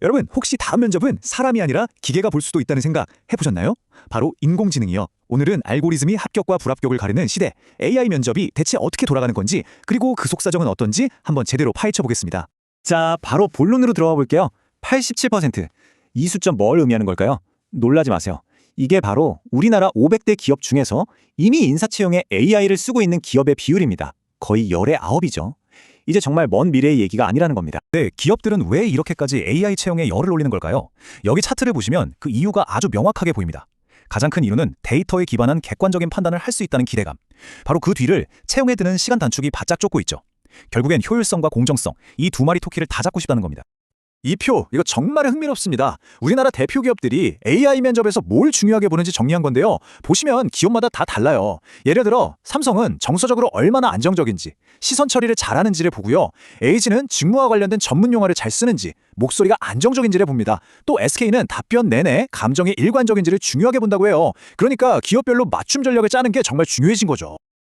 여러분, 혹시 다음 면접은 사람이 아니라 기계가 볼 수도 있다는 생각 해보셨나요? 바로 인공지능이요. 오늘은 알고리즘이 합격과 불합격을 가르는 시대, AI 면접이 대체 어떻게 돌아가는 건지, 그리고 그 속사정은 어떤지 한번 제대로 파헤쳐 보겠습니다. 자, 바로 본론으로 들어가 볼게요. 87%. 이 숫자 뭘 의미하는 걸까요? 놀라지 마세요. 이게 바로 우리나라 500대 기업 중에서 이미 인사 채용에 AI를 쓰고 있는 기업의 비율입니다. 거의 열의 아홉이죠. 이제 정말 먼 미래의 얘기가 아니라는 겁니다. 네, 기업들은 왜 이렇게까지 AI 채용에 열을 올리는 걸까요? 여기 차트를 보시면 그 이유가 아주 명확하게 보입니다. 가장 큰 이유는 데이터에 기반한 객관적인 판단을 할 수 있다는 기대감. 바로 그 뒤를 채용에 드는 시간 단축이 바짝 쫓고 있죠. 결국엔 효율성과 공정성, 이 두 마리 토끼를 다 잡고 싶다는 겁니다. 이 표, 이거 정말 흥미롭습니다. 우리나라 대표 기업들이 AI 면접에서 뭘 중요하게 보는지 정리한 건데요. 보시면 기업마다 다 달라요. 예를 들어, 삼성은 정서적으로 얼마나 안정적인지, 시선 처리를 잘하는지를 보고요. LG는 직무와 관련된 전문 용어를 잘 쓰는지, 목소리가 안정적인지를 봅니다. 또 SK는 답변 내내 감정이 일관적인지를 중요하게 본다고 해요. 그러니까 기업별로 맞춤 전략을 짜는 게 정말 중요해진 거죠.